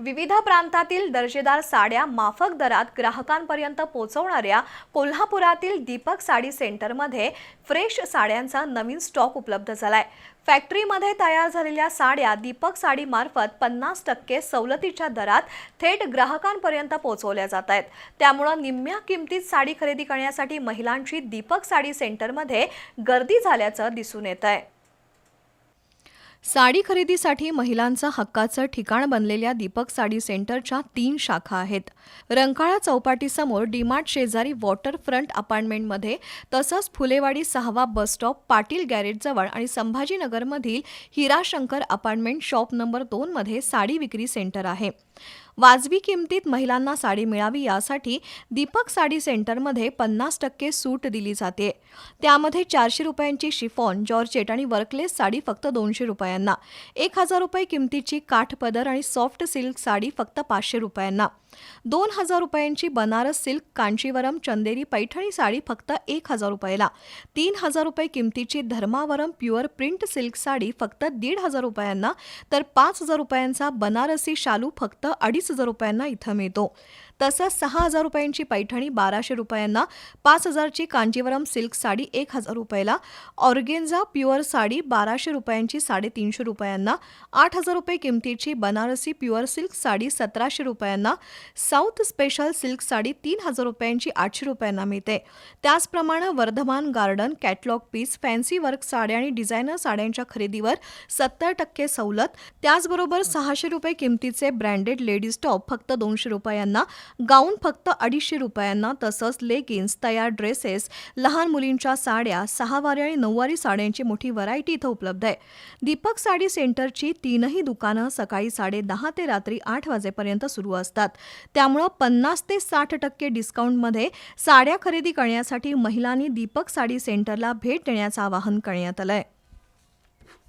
विविध प्रांतातील दर्जेदार साड्या माफक दरात ग्राहकांपर्यंत पोहोचवणाऱ्या कोल्हापुरातील दीपक साडी सेंटरमध्ये फ्रेश साड्यांचा नवीन स्टॉक उपलब्ध झालाय. फॅक्टरीमध्ये तयार झालेल्या साड्या दीपक साडीमार्फत पन्नास टक्के सवलतीच्या दरात थेट ग्राहकांपर्यंत पोहोचवल्या जात आहेत. त्यामुळं निम्म्या किमतीत साडी खरेदी करण्यासाठी महिलांची दीपक साडी सेंटरमध्ये गर्दी झाल्याचं दिसून येत आहे. साडी खरेदीसाठी महिलांचं हक्काचं ठिकाण बनलेल्या दीपक साडी सेंटरच्या तीन शाखा आहेत. रंकाळा चौपाटीसमोर डीमार्ट शेजारी वॉटर फ्रंट अपार्टमेंटमध्ये तसंच फुलेवाडी सहावा बस स्टॉप पाटील गॅरेजजवळ आणि संभाजीनगरमधील हिराशंकर अपार्टमेंट शॉप नंबर दोनमध्ये साडी विक्री सेंटर आहे. वाजवी किमतीत महिलांना साडी मिळावी यासाठी दीपक साडी सेंटरमध्ये पन्नास टक्के सूट दिली जाते. त्यामध्ये चारशे रुपयांची शिफॉन जॉर्जेट आणि वर्कलेस साडी फक्त दोनशे रुपयांना. एक हजार रुपये किमतीची काठपदर आणि सॉफ्ट सिल्क साडी फक्त पाचशे रुपयांना. दोन हजार रुपयांची बनारस सिल्क कांचीवरम चंदेरी पैठणी साडी फक्त एक हजार रुपयाला. तीन हजार रुपये किमतीची Dharmavaram pure print silk sari फक्त दीड हजार रुपयांना तर पाच हजार रुपयांचा बनारसी शालू फक्त अडीच हजार रुपयांना इथं मिळतो. तसंच सहा हजार रुपयांची पैठणी बाराशे रुपयांना पाच हजारची कांजीवरम सिल्क साडी एक हजार रुपयाला ऑर्गेन्झा प्युअर साडी बाराशे रुपयांची साडेतीनशे रुपयांना आठ हजार रुपये किमतीची बनारसी प्युअर सिल्क साडी सतराशे रुपयांना साऊथ स्पेशल सिल्क साडी तीन हजार रुपयांची आठशे रुपयांना मिळते. त्याचप्रमाणे Vardhaman garden catalogue piece fancy work साड्या आणि डिझायनर साड्यांच्या खरेदीवर सत्तर टक्के सवलत. त्याचबरोबर सहाशे रुपये किमतीचे ब्रँडेड लेडीज टॉप फक्त दोनशे रुपयांना गाऊन फक्त अडीचशे रुपयांना तसंच लेगिन्स तयार ड्रेसेस लहान मुलींच्या साड्या सहावारी आणि नऊवारी साड्यांची मोठी व्हरायटी इथं उपलब्ध आहे. दीपक साडी सेंटरची तीनही दुकानं सकाळी साडे दहा ते रात्री आठ वाजेपर्यंत सुरू असतात. त्यामुळं पन्नास ते साठ टक्के डिस्काउंटमध्ये साड्या खरेदी करण्यासाठी महिलांनी दीपक साडी सेंटरला भेट देण्याचं आवाहन करण्यात आलं आहे